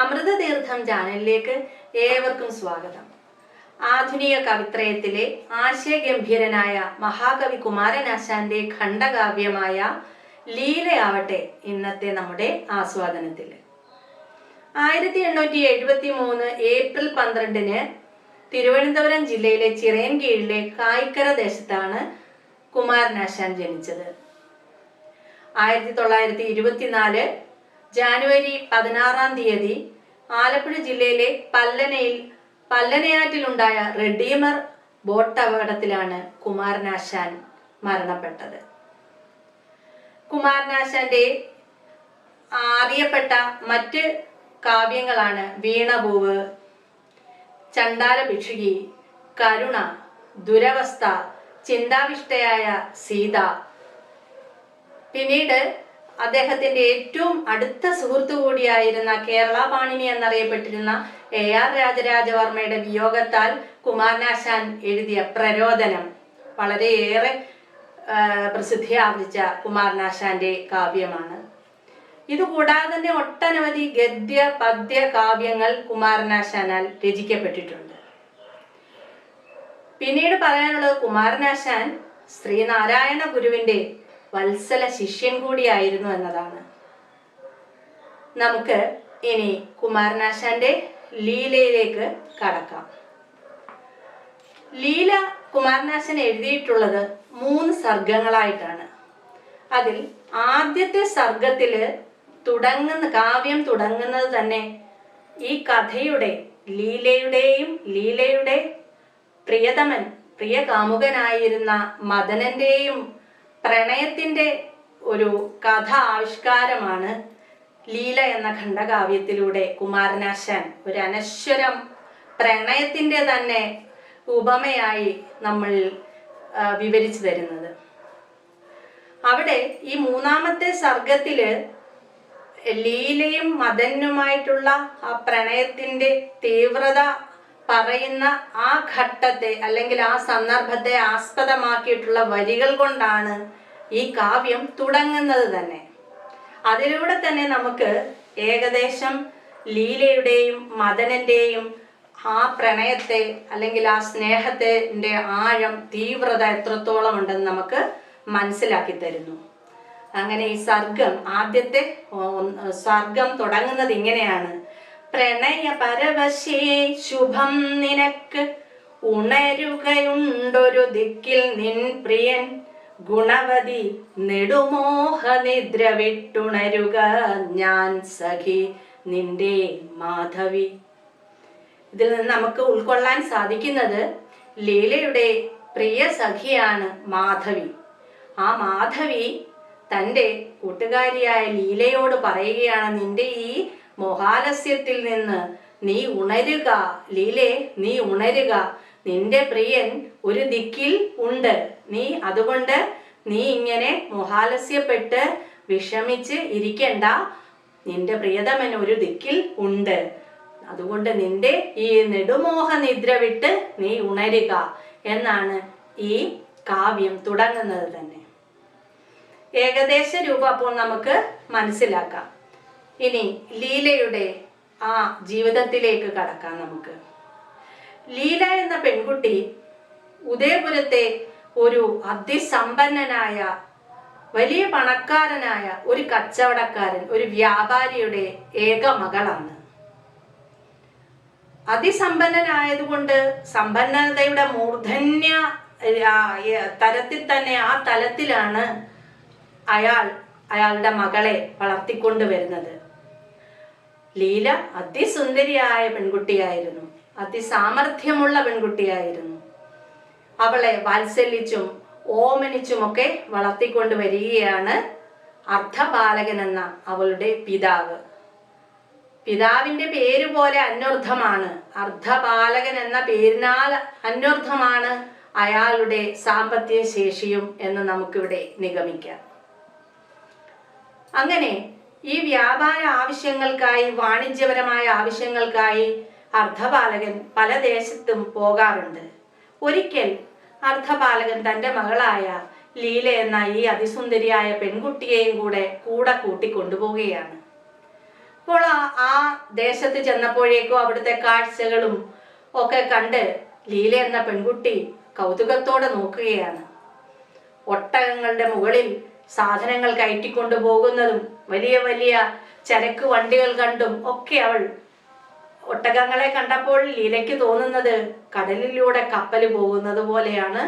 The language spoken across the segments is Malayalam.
അമൃതതീർത്ഥം ചാനലിലേക്ക് ഏവർക്കും സ്വാഗതം. ആധുനിക കവിത്രയത്തിലെ ആശയഗംഭീരനായ മഹാകവി കുമാരനാശാന്റെ ഖണ്ഡകാവ്യമായ ലീലയാവട്ടെ ഇന്നത്തെ നമ്മുടെ ആസ്വാദനത്തിൽ. ആയിരത്തി എണ്ണൂറ്റി എഴുപത്തി മൂന്ന് ഏപ്രിൽ പന്ത്രണ്ടിന് തിരുവനന്തപുരം ജില്ലയിലെ ചിറയൻകീഴിലെ കായ്ക്കര ദേശത്താണ് കുമാരനാശാൻ ജനിച്ചത്. ആയിരത്തി തൊള്ളായിരത്തി ഇരുപത്തിനാല് ജാനുവരി പതിനാറാം തീയതി ആലപ്പുഴ ജില്ലയിലെ പല്ലനയിൽ പല്ലനയാറ്റിലുണ്ടായ റെഡീമർ ബോട്ട് അപകടത്തിലാണ് കുമാരനാശാൻ മരണപ്പെട്ടത്. കുമാരനാശാന്റെ അറിയപ്പെട്ട മറ്റ് കാവ്യങ്ങളാണ് വീണപൂവ് ചണ്ടാല ഭിക്ഷുകി കരുണ ദുരവസ്ഥ ചിന്താവിഷ്ടയായ സീത. പിന്നീട് അദ്ദേഹത്തിന്റെ ഏറ്റവും അടുത്ത സുഹൃത്തു കൂടിയായിരുന്ന കേരള പാണിനി എന്നറിയപ്പെട്ടിരുന്ന എ ആർ രാജരാജവർമ്മയുടെ വിയോഗത്താൽ കുമാരനാശാൻ എഴുതിയ പ്രരോദനം. വളരെയേറെ പ്രസിദ്ധി ആർജിച്ച കുമാരനാശാന്റെ കാവ്യമാണ്. ഇതുകൂടാതെ തന്നെ ഒട്ടനവധി ഗദ്യ പദ്യ കാവ്യങ്ങൾ കുമാരനാശാനാൽ രചിക്കപ്പെട്ടിട്ടുണ്ട്. പിന്നീട് പറയാനുള്ളത് കുമാരനാശാൻ ശ്രീനാരായണ ഗുരുവിന്റെ വത്സല ശിഷ്യൻ കൂടിയായിരുന്നു എന്നതാണ്. നമുക്ക് ഇനി കുമാരനാശാന്റെ ലീലയിലേക്ക് കടക്കാം. ലീല കുമാരനാശൻ എഴുതിയിട്ടുള്ളത് മൂന്ന് സർഗങ്ങളായിട്ടാണ്. അതിൽ ആദ്യത്തെ സർഗത്തിൽ തുടങ്ങുന്ന കാവ്യം തുടങ്ങുന്നത് തന്നെ ഈ കഥയുടെ ലീലയുടെയും ലീലയുടെ പ്രിയതമൻ പ്രിയ കാമുകനായിരുന്ന മദനന്റെയും പ്രണയത്തിന്റെ ഒരു കഥ ആവിഷ്കാരമാണ് ലീല എന്ന ഖണ്ഡകാവ്യത്തിലൂടെ കുമാരനാശാൻ ഒരു അനശ്വരം പ്രണയത്തിന്റെ തന്നെ ഉപമയായി നമ്മൾ വിവരിച്ചു തരുന്നത്. അവിടെ ഈ മൂന്നാമത്തെ സർഗത്തിൽ ലീലയും മദനുമായിട്ടുള്ള ആ പ്രണയത്തിന്റെ തീവ്രത പറയുന്ന ആ ഘട്ടത്തെ അല്ലെങ്കിൽ ആ സന്ദർഭത്തെ ആസ്പദമാക്കിയിട്ടുള്ള വരികൾ കൊണ്ടാണ് ഈ കാവ്യം തുടങ്ങുന്നത് തന്നെ. അതിലൂടെ തന്നെ നമുക്ക് ഏകദേശം ലീലയുടെയും മദനന്റെയും ആ പ്രണയത്തെ അല്ലെങ്കിൽ ആ സ്നേഹത്തിന്റെ ആഴം തീവ്രത എത്രത്തോളം ഉണ്ടെന്ന് നമുക്ക് മനസ്സിലാക്കി തരുന്നു. അങ്ങനെ ഈ സർഗം ആദ്യത്തെ സർഗം തുടങ്ങുന്നത് ഇങ്ങനെയാണ്. പ്രണയ പരവശേ ശുഭം നിനക്ക് ഉണരുകയുണ്ടൊരു ദിക്കിൽ നിൻ പ്രിയൻ. ഗുണവതി നെടുമോഹ നിദ്ര വിട്ടുണരുക ഞാൻ സഖി നിന്റെ മാധവി. ഇതിൽ നിന്ന് നമുക്ക് ഉൾക്കൊള്ളാൻ സാധിക്കുന്നത് ലീലയുടെ പ്രിയ സഖിയാണ് മാധവി. ആ മാധവി തന്റെ കൂട്ടുകാരിയായ ലീലയോട് പറയുകയാണ് നിന്റെ ഈ മോഹാലസ്യത്തിൽ നിന്ന് നീ ഉണരുക. ലീലേ നീ ഉണരുക. നിന്റെ പ്രിയൻ ഒരു ദിക്കിൽ ഉണ്ട്. നീ അതുകൊണ്ട് നീ ഇങ്ങനെ മോഹാലസ്യപ്പെട്ട് വിഷമിച്ച് ഇരിക്കണ്ട. നിന്റെ പ്രിയതമൻ ഒരു ദിക്കിൽ ഉണ്ട്. അതുകൊണ്ട് നിന്റെ ഈ നെടുമോഹ നിദ്ര വിട്ട് നീ ഉണരുക എന്നാണ് ഈ കാവ്യം തുടങ്ങുന്നത് തന്നെ. ഏകദേശ രൂപം അപ്പോൾ നമുക്ക് മനസ്സിലാക്കാം. ഇനി ലീലയുടെ ആ ജീവിതത്തിലേക്ക് കടക്കാം നമുക്ക്. ലീല എന്ന പെൺകുട്ടി ഉദയപുരത്തെ ഒരു അതിസമ്പന്നനായ വലിയ പണക്കാരനായ ഒരു കച്ചവടക്കാരൻ ഒരു വ്യാപാരിയുടെ ഏക മകളാണ്. അതിസമ്പന്നനായതുകൊണ്ട് സമ്പന്നതയുടെ മൂർധന്യ തരത്തിൽ തന്നെ ആ തലത്തിലാണ് അയാൾ അയാളുടെ മകളെ വളർത്തിക്കൊണ്ട് വരുന്നത് ലീല അതിസുന്ദരിയായ പെൺകുട്ടിയായിരുന്നു. അതിസാമർഥ്യമുള്ള പെൺകുട്ടിയായിരുന്നു. അവളെ വാത്സല്യിച്ചും ഓമനിച്ചുമൊക്കെ വളർത്തിക്കൊണ്ട് വരികയാണ് അർദ്ധബാലകൻ എന്ന അവളുടെ പിതാവ്. പിതാവിന്റെ പേര് പോലെ അന്വർത്ഥമാണ്. അർദ്ധബാലകൻ എന്ന പേരിനാൽ അന്വർത്ഥമാണ് അയാളുടെ സാമ്പത്തിക ശേഷിയും എന്ന് നമുക്കിവിടെ നിഗമിക്കാം. അങ്ങനെ ഈ വ്യാപാര ആവശ്യങ്ങൾക്കായി വാണിജ്യപരമായ ആവശ്യങ്ങൾക്കായി അർദ്ധപാലകൻ പല ദേശത്തും പോകാറുണ്ട്. ഒരിക്കൽ അർദ്ധപാലകൻ തന്റെ മകളായ ലീല എന്ന ഈ അതിസുന്ദരിയായ പെൺകുട്ടിയെയും കൂടെ കൂടെ കൂട്ടി കൊണ്ടുപോവുകയാണ് അപ്പോൾ ആ ദേശത്ത് ചെന്നപ്പോഴേക്കും അവിടുത്തെ കാഴ്ചകളും ഒക്കെ കണ്ട് ലീല എന്ന പെൺകുട്ടി കൗതുകത്തോടെ നോക്കുകയാണ്. ഒട്ടകങ്ങളുടെ മുകളിൽ സാധനങ്ങൾ കയറ്റിക്കൊണ്ടു പോകുന്നതും വലിയ വലിയ ചരക്ക് വണ്ടികൾ കണ്ടും ഒക്കെ അവൾ ഒട്ടകങ്ങളെ കണ്ടപ്പോൾ ലീലയ്ക്ക് തോന്നുന്നത് കടലിലൂടെ കപ്പൽ പോകുന്നത് പോലെയാണ്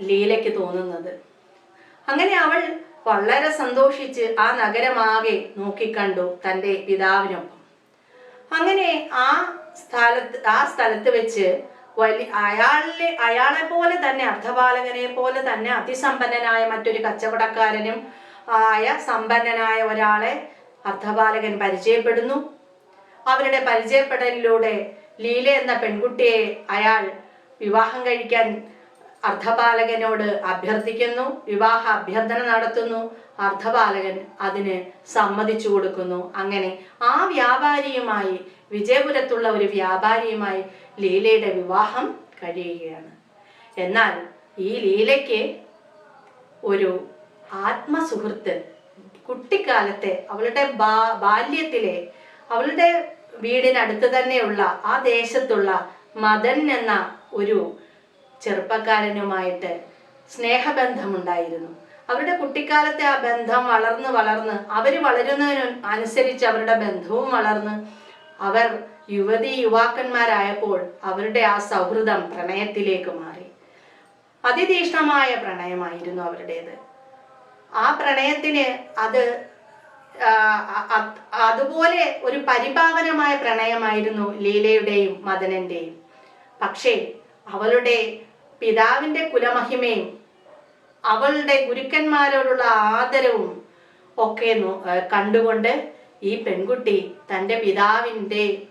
ലീലയ്ക്ക് തോന്നുന്നത്. അങ്ങനെ അവൾ വളരെ സന്തോഷിച്ച് ആ നഗരമാകെ നോക്കിക്കണ്ടു തന്റെ പിതാവിനൊപ്പം. അങ്ങനെ ആ സ്ഥലത്ത് ആ സ്ഥലത്ത് വെച്ച് വലിയ അയാളിലെ അയാളെ പോലെ തന്നെ അർദ്ധപാലകനെ പോലെ തന്നെ അതിസമ്പന്നനായ മറ്റൊരു കച്ചവടക്കാരനും ആയ സമ്പന്നനായ ഒരാളെ അർദ്ധപാലകൻ പരിചയപ്പെടുന്നു. അവരുടെ പരിചയപ്പെടലിലൂടെ ലീല എന്ന പെൺകുട്ടിയെ അയാൾ വിവാഹം കഴിക്കാൻ അർദ്ധപാലകനോട് അഭ്യർത്ഥിക്കുന്നു. വിവാഹ അഭ്യർത്ഥന നടത്തുന്നു. അർദ്ധപാലകൻ അതിന് സമ്മതിച്ചു കൊടുക്കുന്നു. അങ്ങനെ ആ വ്യാപാരിയുമായി വിജയപുരത്തുള്ള ഒരു വ്യാപാരിയുമായി ലീലയുടെ വിവാഹം കഴിയുകയാണ്. എന്നാൽ ഈ ലീലയ്ക്ക് ഒരു ആത്മസുഹൃത്ത്. കുട്ടിക്കാലത്തെ അവളുടെ ബാ ബാല്യത്തിലെ അവളുടെ വീടിനടുത്ത് തന്നെയുള്ള ആ ദേശത്തുള്ള മദൻ എന്ന ഒരു ചെറുപ്പക്കാരനുമായിട്ട് സ്നേഹബന്ധമുണ്ടായിരുന്നു. അവരുടെ കുട്ടിക്കാലത്തെ ആ ബന്ധം വളർന്ന് വളർന്ന് അവർ വളരുന്നതിന് അനുസരിച്ച് അവരുടെ ബന്ധവും വളർന്ന് അവർ യുവതി യുവാക്കന്മാരായപ്പോൾ അവരുടെ ആ സൗഹൃദം പ്രണയത്തിലേക്ക് മാറി. അതിതീക്ഷ്ണമായ പ്രണയമായിരുന്നു അവരുടേത്. ആ പ്രണയത്തിന് അത് അതുപോലെ ഒരു പരിപാവനമായ പ്രണയമായിരുന്നു ലീലയുടെയും മദനന്റെയും. പക്ഷേ അവളുടെ പിതാവിന്റെ കുലമഹിമയും അവളുടെ ഗുരുക്കന്മാരോടുള്ള ആദരവും ഒക്കെ കണ്ടുകൊണ്ട് ഈ പെൺകുട്ടി തന്റെ പിതാവിന്റെ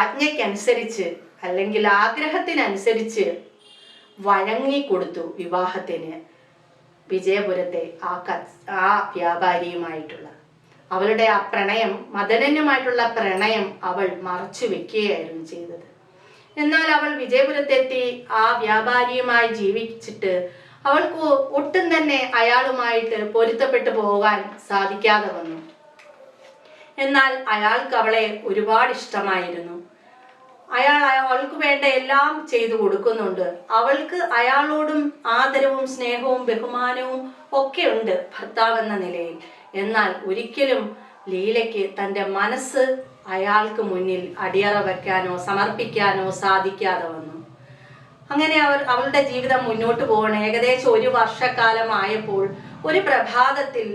ആജ്ഞയ്ക്കനുസരിച്ച് അല്ലെങ്കിൽ ആഗ്രഹത്തിനനുസരിച്ച് വഴങ്ങിക്കൊടുത്തു വിവാഹത്തിന്. വിജയപുരത്തെ ആ ക ആ വ്യാപാരിയുമായിട്ടുള്ള. അവളുടെ ആ പ്രണയം മദനനുമായിട്ടുള്ള പ്രണയം അവൾ മറച്ചു വെക്കുകയായിരുന്നു ചെയ്തത്. എന്നാൽ അവൾ വിജയപുരത്തെത്തി ആ വ്യാപാരിയുമായി ജീവിച്ചിട്ട് അവൾക്ക് ഒട്ടും തന്നെ അയാളുമായിട്ട് പൊരുത്തപ്പെട്ടു പോകാൻ സാധിക്കാതെ വന്നു. എന്നാൽ അയാൾക്ക് അവളെ ഒരുപാട് ഇഷ്ടമായിരുന്നു. അയാൾ അവൾക്ക് വേണ്ട എല്ലാം ചെയ്തു കൊടുക്കുന്നുണ്ട്. അവൾക്ക് അയാളോടും ആദരവും സ്നേഹവും ബഹുമാനവും ഒക്കെ ഉണ്ട് ഭർത്താവ് എന്ന നിലയിൽ. എന്നാൽ ഒരിക്കലും ലീലയ്ക്ക് തന്റെ മനസ്സ് അയാൾക്ക് മുന്നിൽ അടിയറ വെക്കാനോ സമർപ്പിക്കാനോ സാധിക്കാതെ വന്നു. അങ്ങനെ അവർ അവളുടെ ജീവിതം മുന്നോട്ട് പോകണം ഏകദേശം ഒരു വർഷക്കാലമായപ്പോൾ ഒരു പ്രഭാതത്തിൽ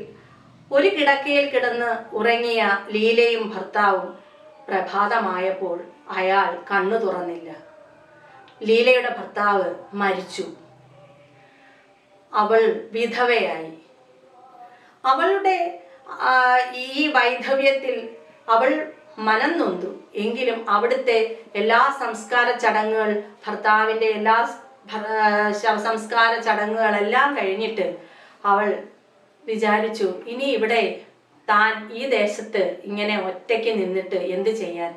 ഒരു കിടക്കയിൽ കിടന്ന് ഉറങ്ങിയ ലീലയും ഭർത്താവും പ്രഭാതമായപ്പോൾ അയാൾ കണ്ണു തുറന്നില്ല. ലീലയുടെ ഭർത്താവ് മരിച്ചു. അവൾ വിധവയായി. അവളുടെ ഈ വൈധവ്യത്തിൽ അവൾ മനം നൊന്തു. എങ്കിലും അവിടുത്തെ എല്ലാ സംസ്കാര ചടങ്ങുകൾ ഭർത്താവിന്റെ എല്ലാ ശവസംസ്കാര സംസ്കാര ചടങ്ങുകളെല്ലാം കഴിഞ്ഞിട്ട് അവൾ വിചാരിച്ചു ഇനി ഇവിടെ താൻ ഈ ദേശത്ത് ഇങ്ങനെ ഒറ്റയ്ക്ക് നിന്നിട്ട് എന്ത് ചെയ്യാൻ?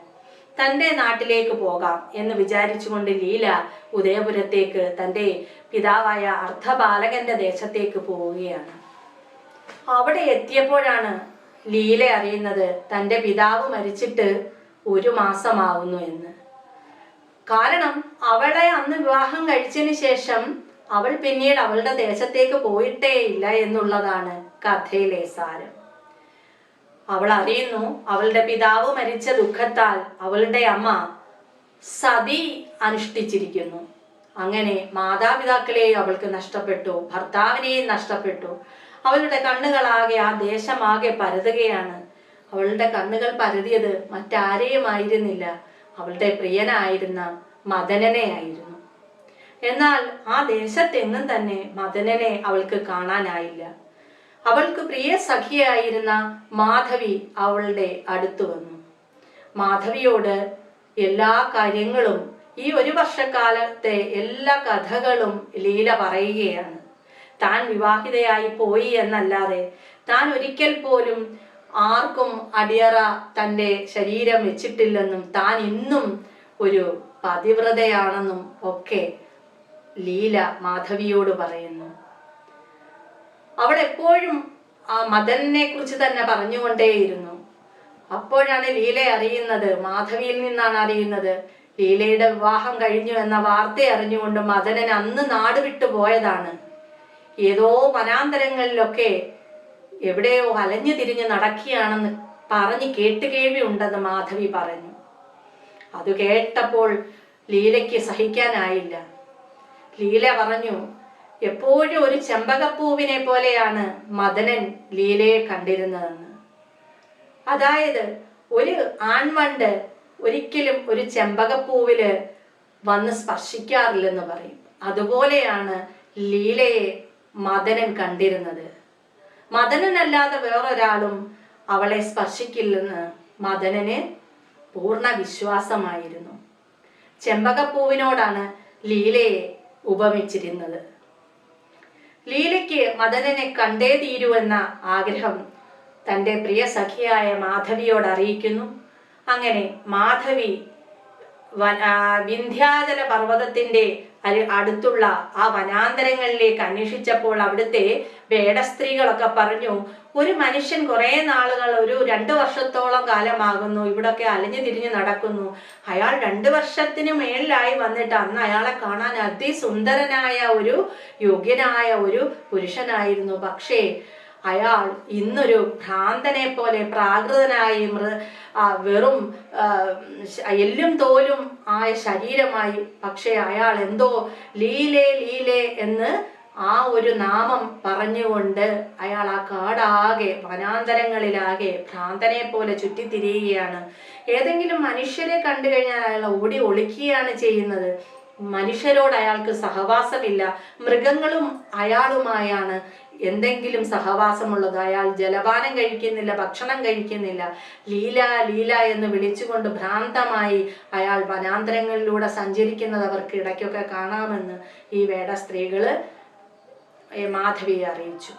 തന്റെ നാട്ടിലേക്ക് പോകാം എന്ന് വിചാരിച്ചുകൊണ്ട് ലീല ഉദയപുരത്തേക്ക് തന്റെ പിതാവായ അർദ്ധബാലകന്റെ ദേശത്തേക്ക് പോവുകയാണ്. അവിടെ എത്തിയപ്പോഴാണ് ലീല അറിയുന്നത് തന്റെ പിതാവ് മരിച്ചിട്ട് ഒരു മാസമാവുന്നു എന്ന്. കാരണം അവളെ അന്ന് വിവാഹം കഴിച്ചതിന് ശേഷം അവൾ പിന്നീട് അവളുടെ ദേശത്തേക്ക് പോയിട്ടേ ഇല്ല എന്നുള്ളതാണ് കഥയിലെ സാരം. അവൾ അറിയുന്നു അവളുടെ പിതാവ് മരിച്ച ദുഃഖത്താൽ അവളുടെ അമ്മ സതി അനുഷ്ഠിച്ചിരിക്കുന്നു. അങ്ങനെ മാതാപിതാക്കളെയും അവൾക്ക് നഷ്ടപ്പെട്ടു ഭർത്താവിനെയും നഷ്ടപ്പെട്ടു. അവളുടെ കണ്ണുകളാകെ ആ ദേശമാകെ പരതുകയാണ്. അവളുടെ കണ്ണുകൾ പരതിയത് മറ്റാരെയും ആയിരുന്നില്ല അവളുടെ പ്രിയനായിരുന്ന മദനനെ ആയിരുന്നു എന്നാൽ ആ ദേശത്തെങ്ങും തന്നെ മദനനെ അവൾക്ക് കാണാനായില്ല. അവൾക്ക് പ്രിയ സഖിയായിരുന്ന മാധവി അവളുടെ അടുത്തു വന്നു. മാധവിയോട് എല്ലാ കാര്യങ്ങളും ഈ ഒരു വർഷക്കാലത്തെ എല്ലാ കഥകളും ലീല പറയുകയാണ്. താൻ വിവാഹിതയായി പോയി എന്നല്ലാതെ താൻ ഒരിക്കൽ പോലും ആർക്കും അടിയറ തന്റെ ശരീരം വെച്ചിട്ടില്ലെന്നും താൻ ഇന്നും ഒരു പതിവ്രതയാണെന്നും ഒക്കെ ലീല മാധവിയോട് പറയുന്നു. അവൾ എപ്പോഴും ആ മദനെ കുറിച്ച് തന്നെ പറഞ്ഞുകൊണ്ടേയിരുന്നു. അപ്പോഴാണ് ലീല അറിയുന്നത് മാധവിയിൽ നിന്നാണ് അറിയുന്നത്. ലീലയുടെ വിവാഹം കഴിഞ്ഞു എന്ന വാർത്ത അറിഞ്ഞുകൊണ്ട് മദനൻ അന്ന് നാട് വിട്ടു പോയതാണ്. ഏതോ വനാന്തരങ്ങളിലൊക്കെ എവിടെയോ അലഞ്ഞു തിരിഞ്ഞ് നടക്കുകയാണെന്ന് പറഞ്ഞ് കേട്ടുകേൾവി ഉണ്ടെന്ന് മാധവി പറഞ്ഞു. അത് കേട്ടപ്പോൾ ലീലയ്ക്ക് സഹിക്കാനായില്ല. ലീല പറഞ്ഞു എപ്പോഴും ഒരു ചെമ്പകപ്പൂവിനെ പോലെയാണ് മദനൻ ലീലയെ കണ്ടിരുന്നതെന്ന്. അതായത് ഒരു ആൺവണ്ട് ഒരിക്കലും ഒരു ചെമ്പകപ്പൂവിൽ വന്ന് സ്പർശിക്കാറില്ലെന്ന് പറയും. അതുപോലെയാണ് ലീലയെ മദനൻ കണ്ടിരുന്നത്. മദനനല്ലാതെ വേറൊരാളും അവളെ സ്പർശിക്കില്ലെന്ന് മദനന് പൂർണ വിശ്വാസമായിരുന്നു. ചെമ്പകപ്പൂവിനോടാണ് ലീലയെ ഉപമിച്ചിരുന്നത്. മദനനെ കണ്ടേ തീരുവെന്ന ആഗ്രഹം തന്റെ പ്രിയ സഖിയായ മാധവിയോട് അറിയിക്കുന്നു. അങ്ങനെ മാധവി വിന്ധ്യാചല പർവതത്തിന്റെ അരി- അടുത്തുള്ള ആ വനാന്തരങ്ങളിലേക്ക് അന്വേഷിച്ചപ്പോൾ അവിടുത്തെ വേടസ്ത്രീകളൊക്കെ പറഞ്ഞു ഒരു മനുഷ്യൻ കുറേ നാളുകൾ ഒരു രണ്ട് വർഷത്തോളം കാലമാകുന്നു ഇവിടൊക്കെ അലഞ്ഞു തിരിഞ്ഞു നടക്കുന്നു. അയാൾ രണ്ട് വർഷത്തിന് മേളിലായി വന്നിട്ട് അന്ന് അയാളെ കാണാൻ അതിസുന്ദരനായ ഒരു യോഗ്യനായ ഒരു പുരുഷനായിരുന്നു. പക്ഷേ അയാൾ ഇന്നൊരു ഭ്രാന്തനെ പോലെ പ്രാകൃതനായി മൃ വെറും എല്ലും തോലും ആയ ശരീരമായി. പക്ഷേ അയാൾ എന്തോ ലീലേ ലീലേ എന്ന് ആ ഒരു നാമം പറഞ്ഞുകൊണ്ട് അയാൾ ആ കാടാകെ വനാന്തരങ്ങളിലാകെ ഭ്രാന്തനെ പോലെ ചുറ്റിത്തിരിയുകയാണ്. ഏതെങ്കിലും മനുഷ്യരെ കണ്ടു കഴിഞ്ഞാൽ അയാൾ ഓടി ഒളിക്കുകയാണ് ചെയ്യുന്നത്. മനുഷ്യരോട് അയാൾക്ക് സഹവാസമില്ല. മൃഗങ്ങളും അയാളുമായാണ്. എന്തെങ്കിലും സഹവാസമുള്ളത്. അയാൾ ജലപാനം കഴിക്കുന്നില്ല ഭക്ഷണം കഴിക്കുന്നില്ല. ലീല ലീല എന്ന് വിളിച്ചുകൊണ്ട് ഭ്രാന്തമായി അയാൾ വനാന്തരങ്ങളിലൂടെ സഞ്ചരിക്കുന്നത് അവർക്ക് ഇടയ്ക്കൊക്കെ കാണാമെന്ന് ഈ വേട സ്ത്രീകൾ മാധവിയെ അറിയിച്ചു.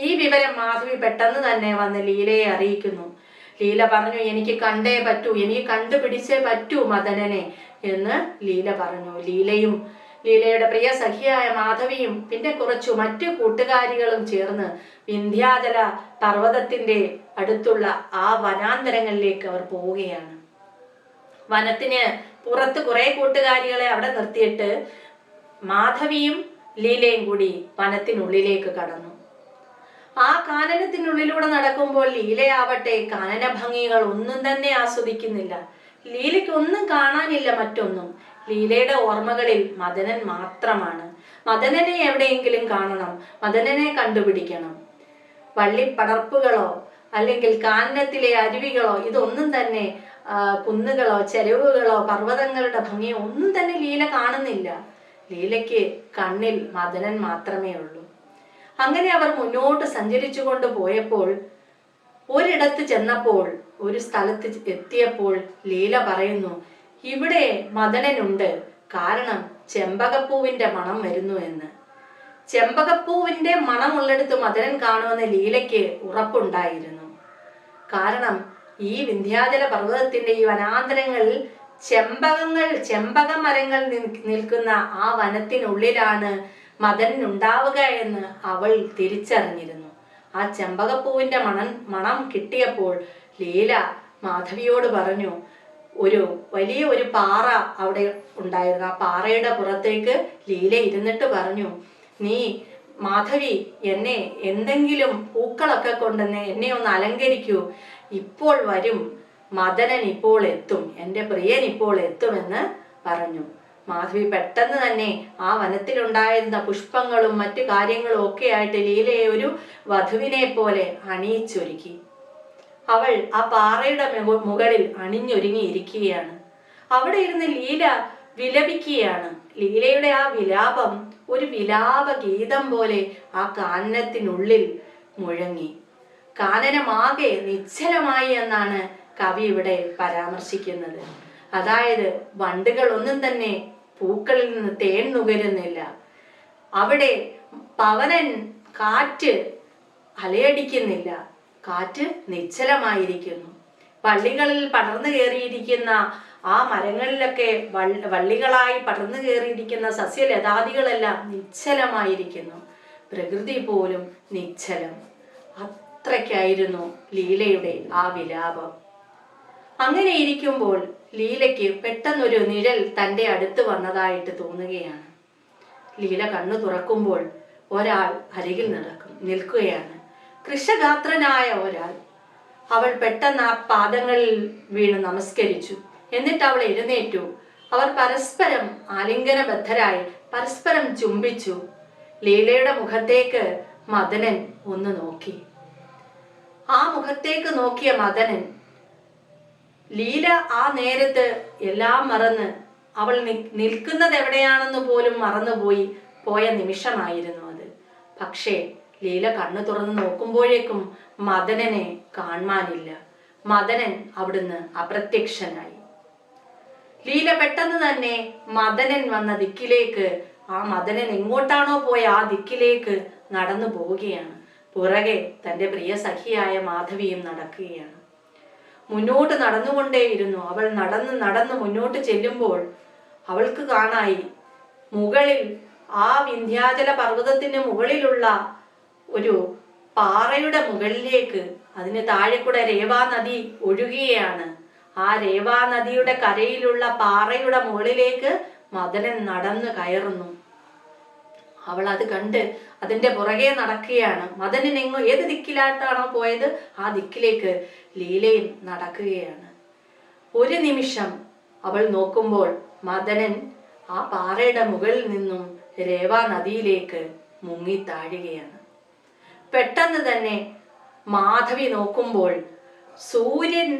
ഈ വിവരം മാധവി പെട്ടെന്ന് തന്നെ വന്ന് ലീലയെ അറിയിക്കുന്നു. ലീല പറഞ്ഞു എനിക്ക് കണ്ടേ പറ്റൂ എനിക്ക് കണ്ടുപിടിച്ചേ പറ്റൂ മദനനെ എന്ന് ലീല പറഞ്ഞു. ലീലയും ലീലയുടെ പ്രിയ സഖിയായ മാധവിയും പിന്നെ കുറച്ചു മറ്റു കൂട്ടുകാരികളും ചേർന്ന് വിന്ധ്യാചല പർവതത്തിന്റെ അടുത്തുള്ള ആ വനാന്തരങ്ങളിലേക്ക് അവർ പോവുകയാണ്. വനത്തിന് പുറത്ത് കുറെ കൂട്ടുകാരികളെ അവിടെ നിർത്തിയിട്ട് മാധവിയും ലീലയും കൂടി വനത്തിനുള്ളിലേക്ക് കടന്നു. ആ കാനനത്തിനുള്ളിലൂടെ നടക്കുമ്പോൾ ലീലയാവട്ടെ കാനന ഭംഗികൾ ഒന്നും തന്നെ ആസ്വദിക്കുന്നില്ല. ലീലയ്ക്ക് ഒന്നും കാണാനില്ല മറ്റൊന്നും. ലീലയുടെ ഓർമ്മകളിൽ മദനൻ മാത്രമാണ്. മദനനെ എവിടെയെങ്കിലും കാണണം. മദനനെ കണ്ടുപിടിക്കണം. വള്ളിപ്പടർപ്പുകളോ അല്ലെങ്കിൽ കാനനത്തിലെ അരുവികളോ ഇതൊന്നും തന്നെ കുന്നുകളോ ചെരുവുകളോ പർവതങ്ങളുടെ ഭംഗിയോ ഒന്നും തന്നെ ലീല കാണുന്നില്ല. ലീലയ്ക്ക് കണ്ണിൽ മദനൻ മാത്രമേ ഉള്ളൂ. അങ്ങനെ അവർ മുന്നോട്ട് സഞ്ചരിച്ചു കൊണ്ട് പോയപ്പോൾ ഒരിടത്ത് ചെന്നപ്പോൾ ഒരു സ്ഥലത്ത് എത്തിയപ്പോൾ ലീല പറയുന്നു ഇവിടെ മദനനുണ്ട്. കാരണം ചെമ്പകപ്പൂവിന്റെ മണം വരുന്നു എന്ന്. ചെമ്പകപ്പൂവിന്റെ മണമുള്ളിടത്ത് മദനൻ കാണുമെന്ന് ലീലയ്ക്ക് ഉറപ്പുണ്ടായിരുന്നു. കാരണം ഈ വിന്ധ്യാചല പർവതത്തിന്റെ ഈ വനാന്തരങ്ങളിൽ ചെമ്പകങ്ങൾ ചെമ്പക മരങ്ങൾ നിൽക്കുന്ന ആ വനത്തിനുള്ളിലാണ് മദനൻ ഉണ്ടാവുക എന്ന് അവൾ തിരിച്ചറിഞ്ഞിരുന്നു. ആ ചെമ്പകപ്പൂവിന്റെ മണം മണം കിട്ടിയപ്പോൾ ലീല മാധവിയോട് പറഞ്ഞു ഒരു വലിയ ഒരു പാറ അവിടെ ഉണ്ടായിരുന്നു. ആ പാറയുടെ പുറത്തേക്ക് ലീല ഇരുന്നിട്ട് പറഞ്ഞു നീ മാധവി എന്നെ എന്തെങ്കിലും പൂക്കളൊക്കെ കൊണ്ടെന്ന് എന്നെ ഒന്ന് അലങ്കരിക്കൂ. ഇപ്പോൾ വരും. മദനൻ ഇപ്പോൾ എത്തും. എന്റെ പ്രിയൻ ഇപ്പോൾ എത്തുമെന്ന് പറഞ്ഞു. മാധവി പെട്ടെന്ന് തന്നെ ആ വനത്തിലുണ്ടായിരുന്ന പുഷ്പങ്ങളും മറ്റു കാര്യങ്ങളും ഒക്കെ ആയിട്ട് ലീലയെ ഒരു വധുവിനെ പോലെ അണിയിച്ചൊരുക്കി. അവൾ ആ പാറയുടെ മുക- മുകളിൽ അണിഞ്ഞൊരുങ്ങിയിരിക്കുകയാണ് അവിടെ ഇരുന്ന് ലീല വിലപിക്കുകയാണ്. ലീലയുടെ ആ വിലാപം ഒരു വിലാപ ഗീതം പോലെ ആ കാനനത്തിനുള്ളിൽ മുഴങ്ങി. കാനനമാകെ നിശ്ചലമായി എന്നാണ് കവി ഇവിടെ പരാമർശിക്കുന്നത്. അതായത് വണ്ടുകൾ ഒന്നും തന്നെ പൂക്കളിൽ നിന്ന് തേൻ നുകരുന്നില്ല. അവിടെ പവനൻ കാറ്റ് അലയടിക്കുന്നില്ല. കാറ്റ് നിശ്ചലമായിരിക്കുന്നു. പള്ളികളിൽ പടർന്നു കയറിയിരിക്കുന്ന ആ മരങ്ങളിലൊക്കെ വള്ളികളായി പടർന്നു കയറിയിരിക്കുന്ന സസ്യലതാദികളെല്ലാം നിശ്ചലമായിരിക്കുന്നു. പ്രകൃതി പോലും നിശ്ചലം. അത്രയ്ക്കായിരുന്നു ലീലയുടെ ആ വിലാപം. അങ്ങനെ ഇരിക്കുമ്പോൾ ലീലയ്ക്ക് പെട്ടെന്നൊരു നിഴൽ തന്റെ അടുത്ത് വന്നതായിട്ട് തോന്നുകയാണ്. ലീല കണ്ണു തുറക്കുമ്പോൾ ഒരാൾ അരികിൽ നടക്കും നിൽക്കുകയാണ്. കൃഷഗാത്രനായ ഒരാൾ അവൾ പെട്ടെന്ന് ആ പാദങ്ങളിൽ വീണ് നമസ്കരിച്ചു. എന്നിട്ട് അവൾ എഴുന്നേറ്റു. അവർ പരസ്പരം ആലിംഗനബദ്ധരായി പരസ്പരം ചുംബിച്ചു. ലീലയുടെ മുഖത്തേക്ക് മദനൻ ഒന്ന് നോക്കി. ആ മുഖത്തേക്ക് നോക്കിയ മദനൻ ലീല ആ നേരത്ത് എല്ലാം മറന്ന് അവൾ നിൽക്കുന്നത് എവിടെയാണെന്ന് പോലും മറന്നുപോയി പോയ നിമിഷമായിരുന്നു അത്. പക്ഷേ ലീല കണ്ണു തുറന്ന് നോക്കുമ്പോഴേക്കും മദനനെ കാണാനില്ല മദനൻ അവിടുന്ന് അപ്രത്യക്ഷനായി. ലീല പെട്ടെന്ന് തന്നെ മദനൻ വന്ന ദിക്കിലേക്ക് ആ മദനൻ എങ്ങോട്ടാണോ പോയ ആ ദിക്കിലേക്ക് നടന്നു പോവുകയാണ്. പുറകെ തന്റെ പ്രിയ സഖിയായ മാധവിയും നടക്കുകയാണ്. മുന്നോട്ട് നടന്നുകൊണ്ടേയിരുന്നു. അവൾ നടന്ന് നടന്ന് മുന്നോട്ട് ചെല്ലുമ്പോൾ അവൾക്ക് കാണായി മുകളിൽ ആ വിന്ധ്യാചല പർവതത്തിന് മുകളിലുള്ള ഒരു പാറയുടെ മുകളിലേക്ക് അതിന് താഴെ കൂടെ രേവാ നദി ഒഴുകുകയാണ് ആ രേവാ നദിയുടെ കരയിലുള്ള പാറയുടെ മുകളിലേക്ക് മദനൻ നടന്നു കയറുന്നു. അവൾ അത് കണ്ട് അതിന്റെ പുറകെ നടക്കുകയാണ്. മദനൻ എങ്ങോ ഏത് ദിക്കിലായിട്ടാണോ പോയത്? ആ ദിക്കിലേക്ക് ലീലയും നടക്കുകയാണ്. ഒരു നിമിഷം അവൾ നോക്കുമ്പോൾ മദനൻ ആ പാറയുടെ മുകളിൽ നിന്നും രേവാ നദിയിലേക്ക് മുങ്ങി താഴുകയാണ്. പെട്ടെന്ന് തന്നെ മാധവി നോക്കുമ്പോൾ സൂര്യൻ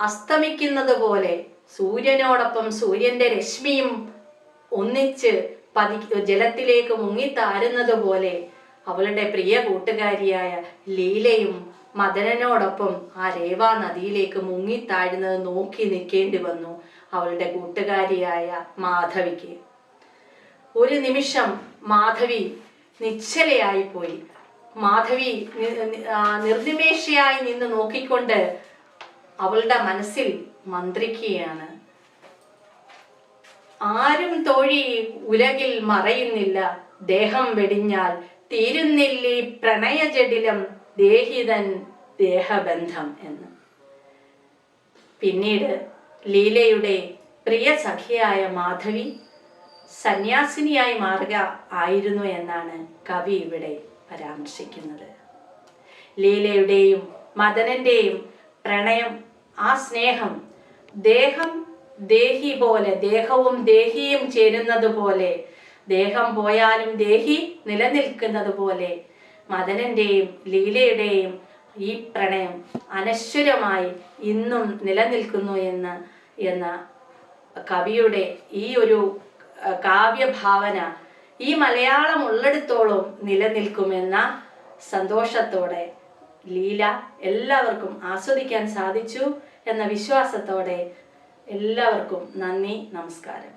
അസ്തമിക്കുന്നത് പോലെ സൂര്യനോടൊപ്പം സൂര്യന്റെ രശ്മിയും ഒന്നിച്ച് പതി ജലത്തിലേക്ക് മുങ്ങിത്താരുന്നത് പോലെ അവളുടെ പ്രിയ കൂട്ടുകാരിയായ ലീലയും മദനനോടൊപ്പം ആ രേവാ നദിയിലേക്ക് മുങ്ങിത്താഴുന്നത് നോക്കി നിൽക്കേണ്ടി വന്നു അവളുടെ കൂട്ടുകാരിയായ മാധവിക്ക്. ഒരു നിമിഷം മാധവി നിശ്ചലയായി പോയി മാധവി നിർനിമേഷയായി നിന്ന് നോക്കിക്കൊണ്ട് അവളുടെ മനസ്സിൽ മന്ത്രിക്കുകയാണ്. ആരും തോഴി ഉലകിൽ മറയുന്നില്ല. ദേഹം വെടിഞ്ഞാൽ തീരുന്നില്ലി പ്രണയജടിലം ദേഹിതൻ ദേഹബന്ധം എന്ന്. പിന്നീട് ലീലയുടെ പ്രിയ സഖിയായ മാധവി സന്യാസിനിയായി മാറുക ആയിരുന്നു എന്നാണ് കവി ഇവിടെ പരാമർശിക്കുന്നത്. ലീലയുടെയും മദനന്റെയും പ്രണയം ആ സ്നേഹം ദേഹം ദേഹി പോലെ ദേഹവും ദേഹിയും ചേരുന്നത് പോലെ ദേഹം പോയാലും ദേഹി നിലനിൽക്കുന്നത് പോലെ മദനന്റെയും ലീലയുടെയും ഈ പ്രണയം അനശ്വരമായി ഇന്നും നിലനിൽക്കുന്നു എന്ന് എന്ന കവിയുടെ ഈ ഒരു കാവ്യഭാവന ഈ മലയാളം ഉള്ളിടത്തോളം നിലനിൽക്കുമെന്ന സന്തോഷത്തോടെ ലീല എല്ലാവർക്കും ആസ്വദിക്കാൻ സാധിച്ചു എന്ന വിശ്വാസത്തോടെ എല്ലാവർക്കും നന്ദി നമസ്കാരം.